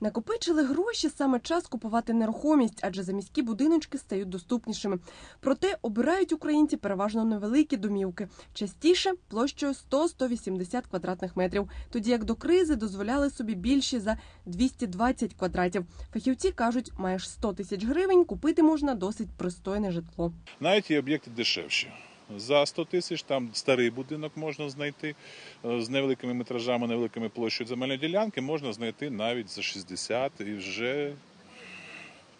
Накопичили гроші саме час купувати нерухомість, адже заміські будиночки стають доступнішими. Проте обирають українці переважно невеликі домівки, частіше площею 100-180 квадратних метрів, тоді як до кризи дозволяли собі більші за 220 квадратів. Фахівці кажуть, маєш 100 тисяч гривень, купити можна досить пристойне житло. Навіть є об'єкти дешевші. За 100 тисяч там старий будинок можна знайти. Е, з невеликими метражами, невеликими площею земельної ділянки, можна знайти навіть за 60 і вже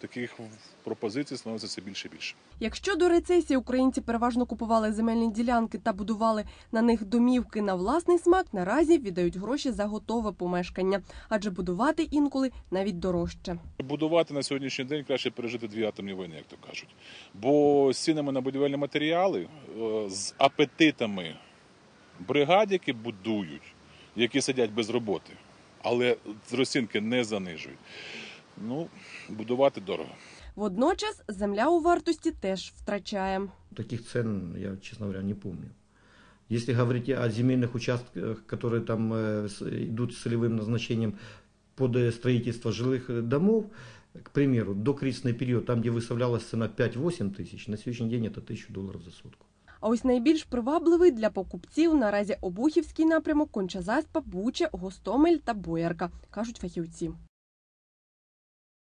таких пропозицій становиться все більше і більше. Якщо до рецесії українці переважно купували земельні ділянки та будували на них домівки на власний смак, наразі віддають гроші за готове помешкання, адже будувати інколи навіть дорожче. Будувати на сьогоднішній день краще пережити дві атомні війни, як то кажуть. Бо з цінами на будівельні матеріали, е, з апетитами бригад, які будують, які сидять без роботи, але розцінки не занижують. Ну, будувати дорого. Водночас земля у вартості теж втрачає. Таких цен я, честно говоря, не помню. Если говорить о земельных участках, которые там э, с- идут с целевым назначением под э, строительство жилых э, домов, к примеру, до кризисный период, там, где выставлялась цена 5-8 тысяч, на сегодняшний день это 1000 долларов за сутку. А ось найбільш привабливий для покупців наразі Обухівський напрямок, Конча-Заспа, Буча, Гостомель та Боярка, кажуть фахівці.